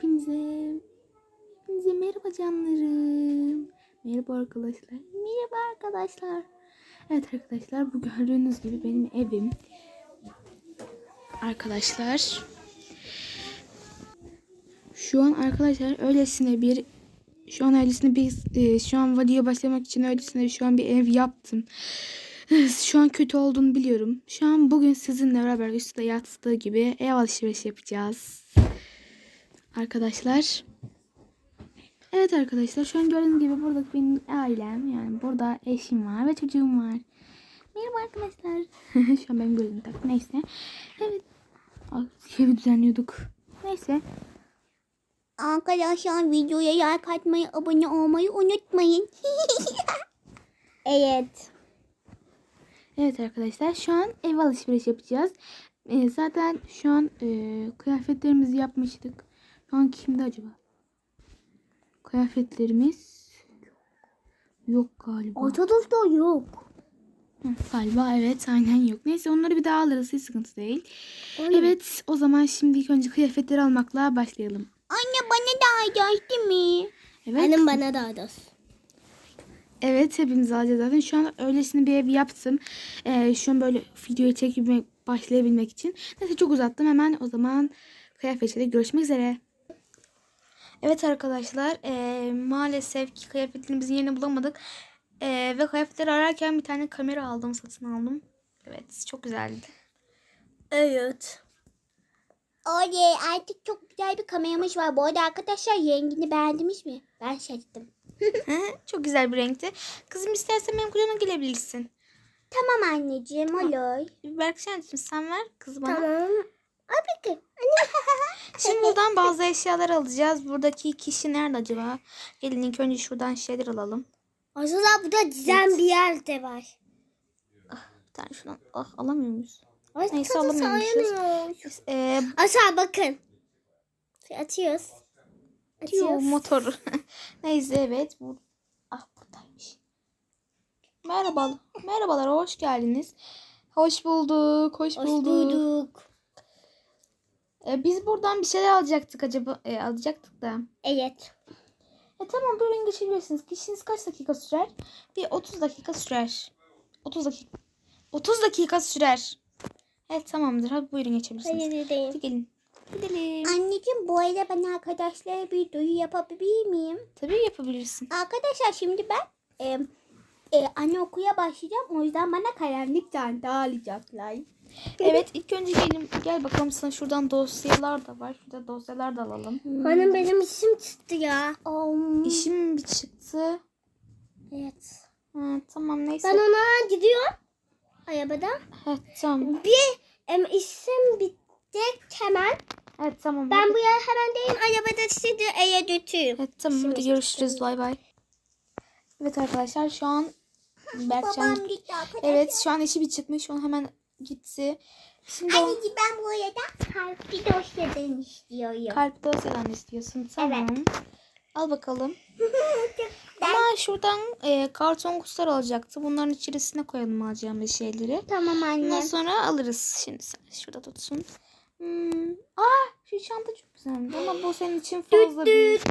hepinize. Hepinize merhaba canlarım. Merhaba arkadaşlar. Merhaba arkadaşlar. Evet arkadaşlar bu gördüğünüz gibi benim evim. Arkadaşlar. Şu an arkadaşlar öylesine bir şu an öylesine bir e, şu an video başlamak için öylesine şu an bir ev yaptım. Şu an kötü olduğunu biliyorum. Şu an bugün sizinle beraber üstte yattığı gibi ev alışveriş yapacağız. Arkadaşlar. Evet arkadaşlar şu an gördüğünüz gibi burada benim ailem yani burada eşim var ve çocuğum var. Merhaba arkadaşlar. şu an benim gözüm tak. Neyse. Evet. Evi düzenliyorduk. Neyse. Arkadaşlar videoya like atmayı, abone olmayı unutmayın. evet. Evet arkadaşlar şu an ev alışveriş yapacağız. Ee, zaten şu an e, kıyafetlerimizi yapmıştık. Şu an kimde acaba? Kıyafetlerimiz yok galiba. Arkadaşlar yok. Hı, galiba evet aynen yok. Neyse onları bir daha alırız hiç sıkıntı değil. Anne, Evet o zaman şimdi ilk önce kıyafetleri almakla başlayalım. Anne bana da alacağız değil mi? Evet. Benim bana da alacağız. Evet hepimiz alacağız zaten. Şu an öylesine bir ev yaptım. Ee, şu an böyle videoyu çekmek başlayabilmek için. Neyse çok uzattım. Hemen o zaman kıyafetlerde görüşmek üzere. Evet arkadaşlar ee, maalesef ki kıyafetlerimizin yerini bulamadık. Ee, ve kıyafetleri ararken bir tane kamera aldım satın aldım. Evet çok güzeldi. Evet. Oley artık çok güzel bir kameramız var. Bu arada arkadaşlar rengini beğendiniz mi? Ben seçtim. çok güzel bir renkti. Kızım istersen benim kucağına gelebilirsin. Tamam anneciğim olur. Berkşen'cim sen ver kız bana. Tamam. Abi ki. Şimdi buradan bazı eşyalar alacağız. Buradaki kişi nerede acaba? Gelin ilk önce şuradan şeyler alalım. Aslında burada dizen bir yer de var. Bir tane şuradan. Ah alamıyor muyuz? Ay, Neyse, alamıyormuşuz. Ee, Aşağı bakın. Atıyoruz. bu Atıyoruz. motor. Neyse evet. Bu... Ah buradaymış. Merhaba. Merhabalar hoş geldiniz. Hoş bulduk. Hoş, Hoş bulduk. bulduk. Ee, biz buradan bir şeyler alacaktık acaba. E, alacaktık da. Evet. E tamam buyurun geçebilirsiniz. Kişiniz kaç dakika sürer? Bir 30 dakika sürer. 30 dakika. 30 dakika sürer. Evet tamamdır. Hadi buyurun geçebilirsiniz. Hayır edeyim. Hadi gelin. Gidelim. Anneciğim bu arada ben arkadaşlara bir duyuru yapabilir miyim? Tabii yapabilirsin. Arkadaşlar şimdi ben e, e, anaokuya başlayacağım. O yüzden bana kalemlik çanta alacaklar. Evet ilk önce gelin. Gel bakalım sana şuradan dosyalar da var. Şurada dosyalar da alalım. Hanım benim işim çıktı ya. Um, İşim bir çıktı. Evet. Ha, tamam neyse. Ben ona gidiyorum. Arabada. Evet tamam. Bir em, işim bitecek hemen. Evet tamam. Ben bu yer hemen değil arabada sizi eve götürürüm. Evet tamam hadi Şimdi görüşürüz bay bay. Evet arkadaşlar şu an Berkcan Babam gitti arkadaşlar. Evet şu an işi bir çıkmış. Onu hemen gitti. Şimdi Anneciğim ben bu arada kalpli dosyadan istiyorum. kalp dosyadan istiyorsun. Tamam. Al bakalım. Ama şuradan e, karton kutular alacaktı. Bunların içerisine koyalım alacağımız şeyleri. tamam Ondan anne. sonra alırız. Şimdi sen şurada tutsun. Hmm. Aa şu çanta çok güzelmiş ama bu senin için fazla büyük.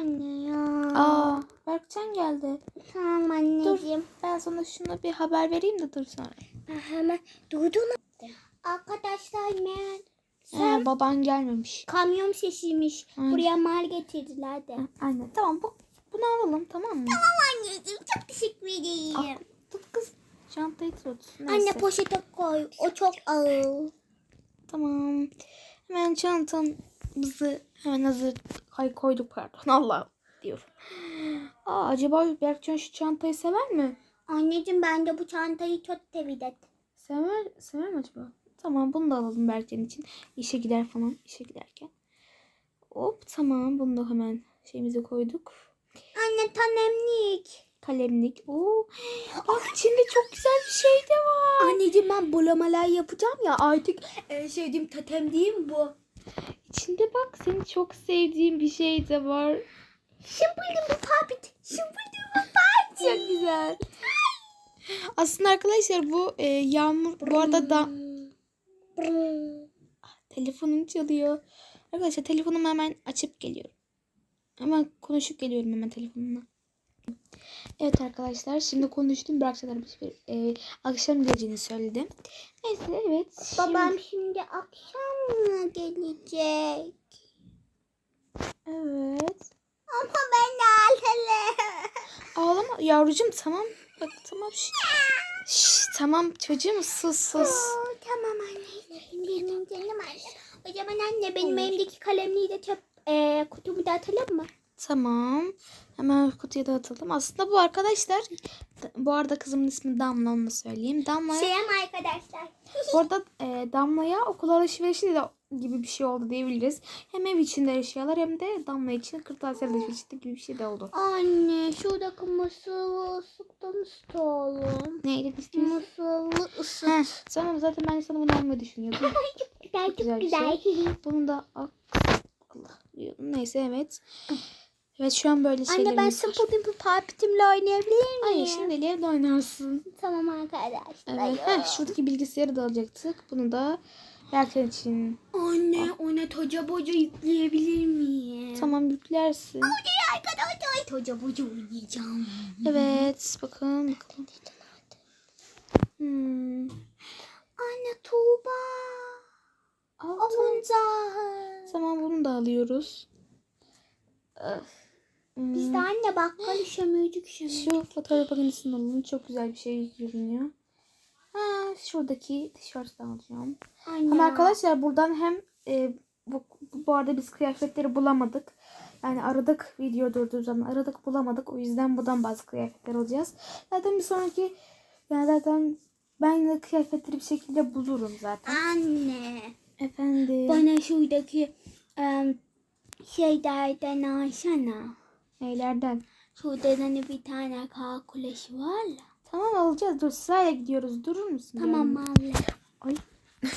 Anne ya. Aa Berkcan geldi. Tamam anneciğim. Ben sana şunu bir haber vereyim de dur sonra. Ben hemen duydun mu? Arkadaşlar ben Ee, baban gelmemiş. kamyon sesiymiş. Aynen. Buraya mal getirdiler de. Aynen tamam bu bunu alalım tamam mı? Anneciğim çok teşekkür ederim. Al, tut kız. Çantayı tut. Neyse. Anne poşete koy. O çok ağır. Tamam. Hemen çantamızı hemen hazır ay koyduk pardon Allah diyor. Aa, acaba Berkcan şu çantayı sever mi? Anneciğim ben de bu çantayı çok seviyorum. Sever, sever mi acaba? Tamam bunu da alalım Berkcan için. İşe gider falan işe giderken. Hop tamam bunu da hemen şeyimize koyduk. Anne tanemlik. Kalemlik. Oo. Bak içinde çok güzel bir şey de var. Anneciğim ben bulamalar yapacağım ya artık en sevdiğim tatem değil mi bu? İçinde bak senin çok sevdiğin bir şey de var. Bu papit. Buldum bu Çok güzel. Aslında arkadaşlar bu e, yağmur bu arada da telefonum çalıyor. Arkadaşlar telefonumu hemen açıp geliyorum. Hemen konuşup geliyorum hemen telefonumla. Evet arkadaşlar şimdi konuştum. Bıraksalar bir e, akşam geleceğini söyledim. Neyse evet. Babam şimdi akşam mı gelecek? Evet. Ama ben ağlarım. Ağlama yavrucuğum tamam. Bak tamam. Şş, Şş, tamam çocuğum sus sus. Oo, tamam anne. Benim canım anne. O zaman anne benim Olur. elimdeki kalemliği de çöp e, kutumu da atalım mı? Tamam. Hemen kutuya da atalım. Aslında bu arkadaşlar bu arada kızımın ismi Damla onu da söyleyeyim. Damla'ya Şey ama arkadaşlar. bu arada e, Damla'ya okul alışverişi de gibi bir şey oldu diyebiliriz. Hem ev içinde eşyalar hem de Damla için kırtasiye alışverişi de gibi bir şey de oldu. Anne şuradaki mısırlı ısıttan istiyorum. Neydi istiyorsun? Mısırlı ısıt. Heh, tamam zaten ben sana bunu almayı düşünüyordum. Güzel çok güzel bir güzel. Bunu da al. Allah. Neyse evet. Evet şu an böyle şeylerimiz Anne ben. Simple Dimple Puppet'imle oynayabilir miyim? Hayır şimdi evde oynarsın. Tamam arkadaşlar. Evet. Heh, şuradaki bilgisayarı da alacaktık. Bunu da Berker için. Anne ona toca boca yükleyebilir miyim? Tamam yüklersin. Hadi arkadaşlar toca boca oynayacağım. Evet. Bakın bakalım. Hmm. Anne Tuğba. Al, tamam. Oyuncak. tamam bunu da alıyoruz. Öf. Hmm. Biz de anne bakkal işemiyorduk şimdi. Şu fotoğraf makinesini alalım. Çok güzel bir şey görünüyor. Ha, şuradaki tişörtü alacağım. Anne. Ama arkadaşlar buradan hem e, bu, bu arada biz kıyafetleri bulamadık. Yani aradık video durduğu zaman aradık bulamadık. O yüzden buradan bazı kıyafetler alacağız. Zaten bir sonraki yani zaten ben yine kıyafetleri bir şekilde bulurum zaten. Anne. Efendim. Bana şuradaki em, şeylerden alsana. Neylerden? Şurada hani bir tane kağıt kulesi var ya. Tamam alacağız. Dur sırayla gidiyoruz. Durur musun? Tamam mavi. Ay.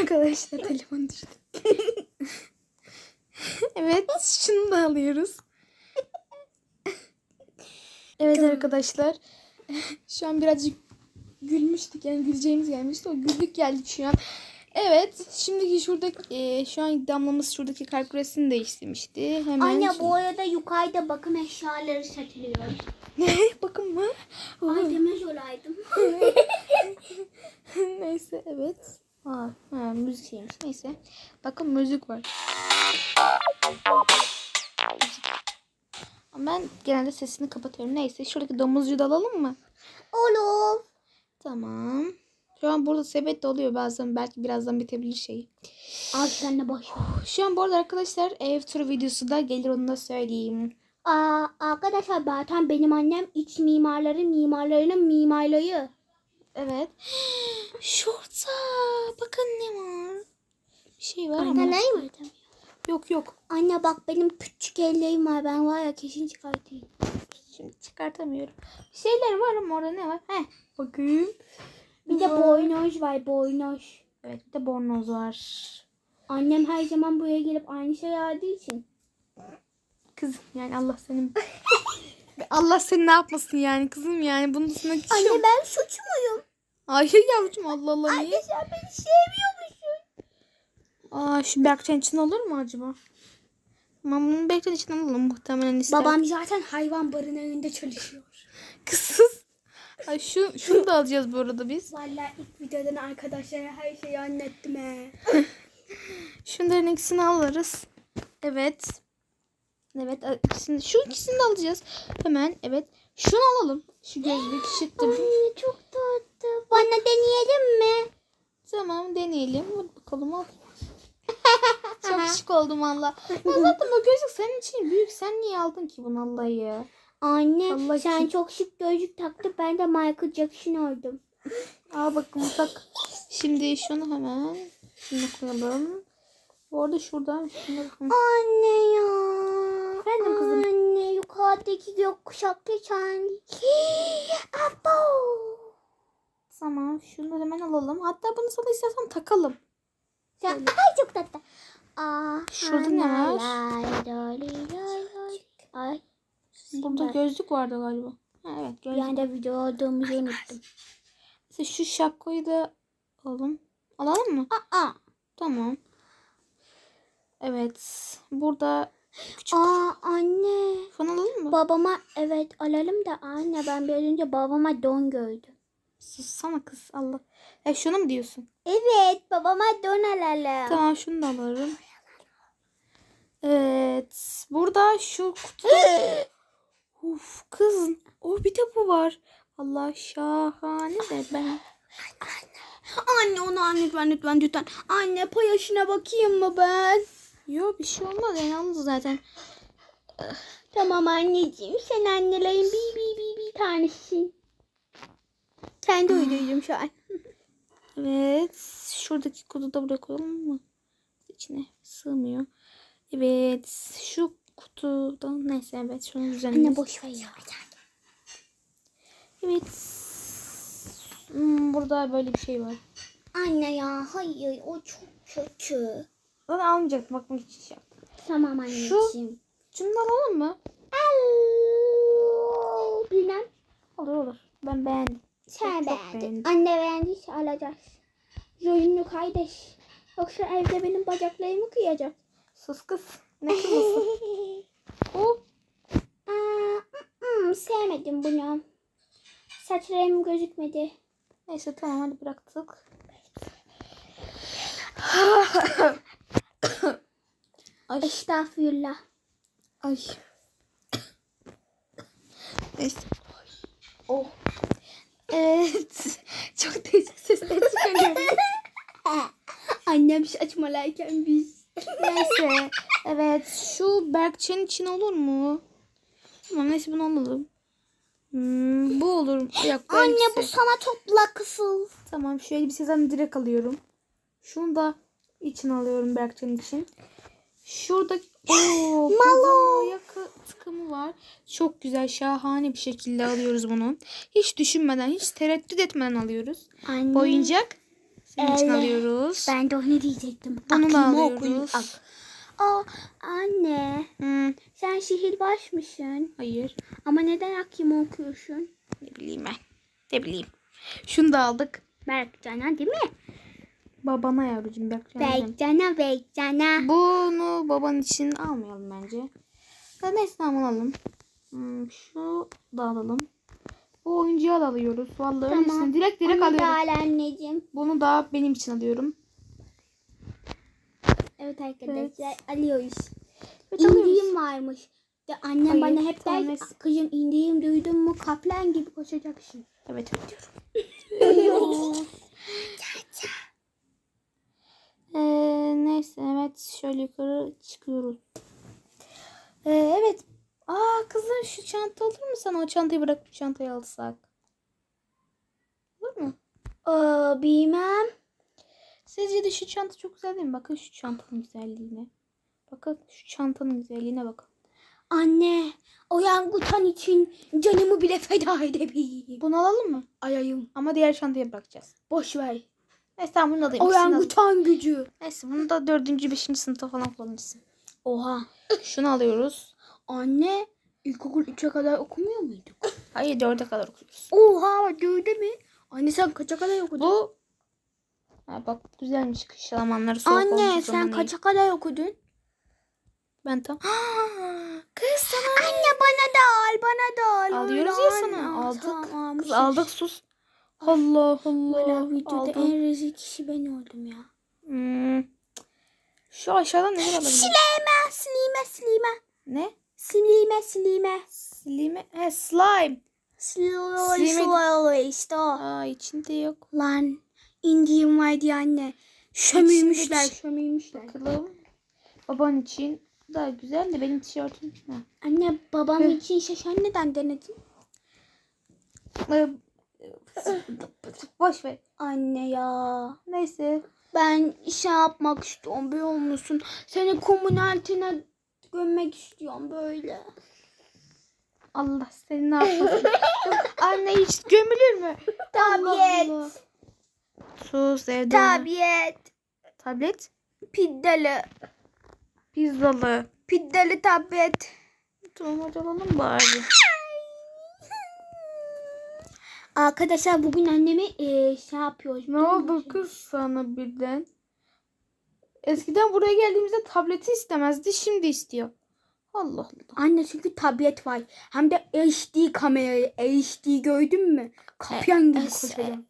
Arkadaşlar telefon düştü. evet şunu da alıyoruz. evet arkadaşlar. Şu an birazcık gülmüştük yani güleceğimiz gelmişti. O güldük geldik şu an. Evet şimdi şuradaki e, şu an damlamız şuradaki kalp resmini değiştirmişti. Hemen Anne bu arada yukarıda bakım eşyaları satılıyor. Ne? Bakın mı? Ay demez olaydım. Neyse evet. Aa, ha, müzik şeymiş. Neyse. Bakın müzik var. Ben genelde sesini kapatıyorum. Neyse şuradaki domuzcuyu da alalım mı? Olur. Tamam. Şu an burada sepet de oluyor bazen. Belki birazdan bitebilir şey. Al sen de boş ver. Şu an bu arada arkadaşlar ev turu videosu da gelir onu da söyleyeyim. Aa, arkadaşlar zaten benim annem iç mimarların mimarlarının mimarlığı. Evet. Şurada. Bakın ne var. Bir şey var ama. Anne ne var? Yok yok. Anne bak benim küçük ellerim var. Ben var ya kesin çıkartayım. Şimdi çıkartamıyorum. Bir şeyler var ama orada ne var? Heh. Bakın. Bir de boynoz var boynoz. Evet bir de bornoz var. Annem her zaman buraya gelip aynı şey aldığı için. Kızım yani Allah senin... Allah seni ne yapmasın yani kızım yani bunun hiç Anne ben suç muyum? Hayır yavrucuğum Allah Allah niye? Anne sen beni sevmiyormuşsun. Aa şu Berkcan için olur mu acaba? Ama bunu Berkcan için alalım muhtemelen ister. Babam zaten hayvan barınağında çalışıyor. Kızsız. Ay şu, şunu da alacağız bu arada biz. Vallahi ilk videodan arkadaşlara her şeyi anlattım he. Şunların ikisini alırız. Evet. Evet ikisini, şu ikisini de alacağız. Hemen evet. Şunu alalım. Şu gözlük şıttır. Anne çok tatlı. Bana deneyelim mi? Tamam deneyelim. Hadi bakalım al. Çok şık oldum valla. Ya zaten bu gözlük senin için büyük. Sen niye aldın ki bunu Allah'ı? Anne Allah sen için. çok şık gözlük taktın. Ben de Michael Jackson oldum. Al bakalım tak. Şimdi şunu hemen şunu koyalım. Bu arada şuradan şunu Anne ya. Efendim kızım? Anne yukarıdaki gökkuşaklı çan. Abo. Tamam şunu hemen alalım. Hatta bunu sana istersen takalım. Sen, ay çok tatlı. Aa, Şurada ne var? Ay. Burada gözlük vardı galiba. Ha, evet Bir gözlük. anda video olduğumuzu unuttum. Mesela şu şapkayı da alalım. Alalım mı? Aa. Tamam. Evet. Burada küçük Aa anne. fon alalım mı? Babama evet alalım da anne ben biraz önce babama don gördüm. Sussana kız Allah. E şunu mu diyorsun? Evet babama don alalım. Tamam şunu da alırım. Evet. Burada şu kutu. Uf kız. O bir de bu var. Allah şahane de ben. Anne onu anne lütfen lütfen lütfen. Anne paylaşına bakayım mı ben? Yok bir şey olmaz ya yalnız zaten. Tamam anneciğim sen annelerin bir bir bir bir tanesisin. Kendi uyduydum şu an. Evet. Şuradaki kutuyu da buraya koyalım mı? İçine sığmıyor. Evet. Şu kutuda neyse evet şunu düzenleyelim. Anne boş ver ya. Evet. Hmm, burada böyle bir şey var. Anne ya hayır o çok kötü. Onu almayacaktım. Bak hiç şey yaptım. Tamam anneciğim. Şunu da alalım mı? Al. Bilmem. Olur olur. Ben beğendim. Sen Çok beğendin. beğendim. Anne beğendiyse alacağız. Zoyunlu kardeş. Yoksa evde benim bacaklarımı kıyacak. Sus kız. Ne kızısın? o. Aa, ı-ı, sevmedim bunu. Saçlarım gözükmedi. Neyse tamam hadi bıraktık. Ay. Estağfurullah. Ay. Neyse. Oh. Evet. Çok değişik sesler çıkıyor. Annem saçmalarken biz. Neyse. Evet. Şu Berkçe'nin için olur mu? Tamam neyse bunu alalım. Hmm, bu olur. Yok, bu Anne elbise. bu sana topla kısıl. Tamam şu elbiseden direkt alıyorum. Şunu da için alıyorum Berkcan'ın için. Şurada ooo Malo. yaka tıkımı var. Çok güzel şahane bir şekilde alıyoruz bunu. Hiç düşünmeden hiç tereddüt etmeden alıyoruz. Anne. Bu oyuncak senin için alıyoruz. Ben de onu diyecektim. Bunu da Aklımı alıyoruz. okuyun. Aa, anne Hmm, sen sihirbaz mısın? hayır Ama neden Akim'i okuyorsun? ne bileyim ben. Ne bileyim. Şunu da aldık. Berkcan'a değil mi? Babana yavrucuğum Berkcan'a. Berkcan'a Berkcan'a. Bunu baban için almayalım bence. Ya neyse tamam alalım. Hmm, şu da alalım. Bu oyuncağı da alıyoruz. Vallahi Tamam. öylesine direkt direkt Onu da alıyorum. al anneciğim. Bunu da benim için alıyorum. Evet arkadaşlar alıyoruz. Evet, alıyoruz. İndiğim varmış. De annem Hayır, bana hep der kızım indiğim duydun mu kaplan gibi koşacaksın. Evet evet diyorum. ee, neyse evet şöyle yukarı çıkıyoruz. Ee, evet. Aa kızım şu çanta olur mu sana? O çantayı bırak bu çantayı alsak. Olur mu? Aa, bilmem. Sizce de şu çanta çok güzel değil mi? Bakın şu çantanın güzelliğine. Bakın şu çantanın güzelliğine bakın. Anne oyangutan için canımı bile feda edebilirim. Bunu alalım mı? Ayayım. Ama diğer çantaya bırakacağız. Boş ver. Neyse tamam bunu alayım. Alayım. Oyangutan gücü. Neyse bunu da dördüncü, beşinci sınıfta falan kullanırsın. Oha. Şunu alıyoruz. Anne ilkokul 3'e kadar okumuyor muyduk? Hayır dörde kadar okuyoruz. Oha dörde mi? Anne sen kaça kadar okudun? Bu ha, bak güzelmiş kış şalamanları soğuk Anne sen kaça kadar okudun? Ben tam. Kız sana. Anne bana da al bana da al. Alıyoruz ya sana. Al, Aldık. tamam, Kız aldık sus. Allah Allah. Valla videoda Aldım. en rezil kişi ben oldum ya. Hmm. Şu aşağıdan neler alabilirim? Sileme, silime, silime. Ne? Silime, silime. Slime. He, slime. Slime, Silime- slime işte o. Aa içinde yok. Lan indiğim ya anne. Şömürmüşler, şömürmüşler. Bakalım. Baban için da güzel de benim tişörtüm. Ha. Anne babam Hı. için şaşan neden denedin? Ee, Boş ver. Anne ya. Neyse. Ben şey yapmak istiyorum biliyor musun? Seni kumun altına gömmek istiyorum böyle. Allah seni ne yapmasın. Anne hiç gömülür mü? Tabiyet. Sus evde. Tabiyet. Tablet. Piddalı. Pizzalı. Piddalı tablet. Tamam hadi alalım bari. Arkadaşlar bugün annemi eee, şey yapıyoruz. Ne oldu kız sana birden? Eskiden buraya geldiğimizde tableti istemezdi. Şimdi istiyor. Allah Allah. Anne çünkü tablet var. Hem de HD kamerayı. HD gördün mü? Kapyan gibi es- kocaman.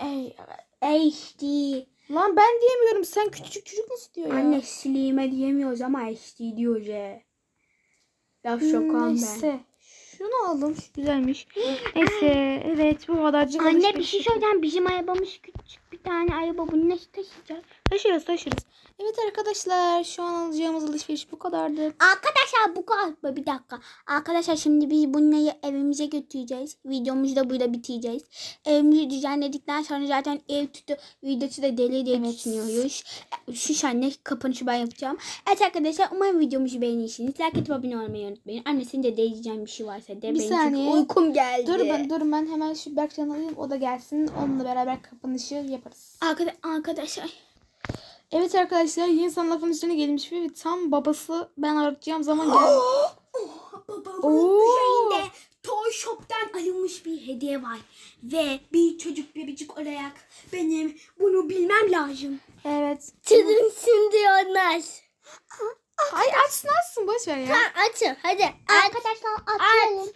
Ey, HD. lan ben diyemiyorum. Sen küçücük çocuk nasıl diyor ya? Anne Slim'e diyemiyoruz ama HD diyoruz ya. Laf Hmm, şokan ben. Neyse. Şunu aldım. Güzelmiş. Neyse. Evet bu kadarcık Anne bir şey söyleyeceğim. Bizim arabamız küçük bir tane araba. Bunu nasıl taşıyacağız? Taşırız taşırız. Evet arkadaşlar şu an alacağımız alışveriş bu kadardı. Arkadaşlar bu kadar. Bir dakika. Arkadaşlar şimdi biz bunları evimize götüreceğiz. Videomuzu da burada bitireceğiz. Evimizi düzenledikten sonra zaten ev tutu videosu da deli diye Evet. düşünüyoruz. Şu anne kapanışı ben yapacağım. Evet arkadaşlar umarım videomuzu beğenirsiniz. Like atıp abone olmayı unutmayın. Annesinin de diyeceğim bir şey varsa de. Bir saniye. Uykum geldi. Dur ben dur ben hemen şu Berkcan'ı alayım o da gelsin. Onunla beraber kapanışı yaparız. Arkada- arkadaşlar. Evet arkadaşlar yeni sana lafın üstüne gelmiş ve tam babası ben arayacağım zaman geldi. Babamın Oo. üzerinde Toy Shop'tan alınmış bir hediye var. Ve bir çocuk bebecik olarak benim bunu bilmem lazım. evet. Çıldırsın diyorlar. Ay açsın açsın boş ver ya. açın hadi. Arkadaşlar açalım.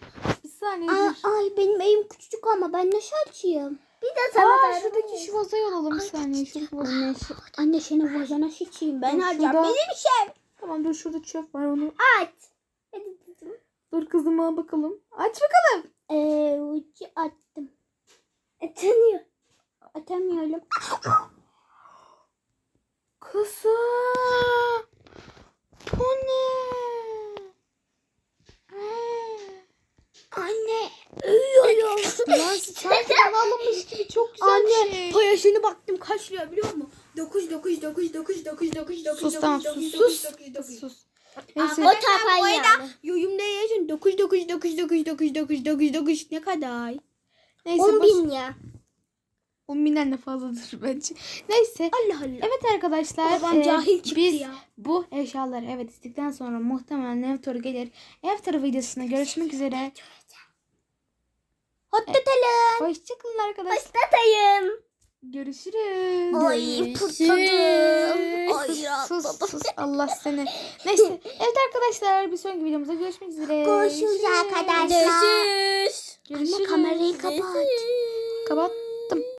Bir saniye Aa, dur. ay benim evim küçük ama ben nasıl açayım? Bir de Aa şuradaki şu vazayı alalım bir saniye. Şuradaki vazayı. Anne, şu, anne seni vazana sıçayım. Ben Dur, alacağım. şurada. Benim şey. Tamam dur şurada çöp var onu. Aç. Hadi kızım. Dur kızıma bakalım. Aç bakalım. Ee, ucu attım. Atamıyor. Atamıyorum. Kızım. Bu ne? Anne. Lan bana alınmış gibi çok güzel bir Anne şey. payasını baktım kaç lira biliyor musun? 9 9 9 9 9 9 9 Sus tamam sus sus. Sus. Neyse. O tarafa yani. Yorumda yazın 9 9 9 9 9 9 9 9 ne kadar? Neyse 10 boş. bin ya. 10 binden de fazladır bence. Neyse. Allah Allah. Evet arkadaşlar. Babam e, cahil çıktı biz ya. bu eşyaları evet istikten sonra muhtemelen ev turu gelir. Ev turu videosuna görüşmek üzere. Hottatalım. Hoşçakalın arkadaşlar. Hoştatayım. Görüşürüz. Ay, Görüşürüz. pırtladım. Ay, sus, sus, sus. Allah seni. Neyse. Evet arkadaşlar bir sonraki videomuzda görüşmek üzere. Görüşürüz arkadaşlar. Görüşürüz. Anne kamerayı kapat. Kapat.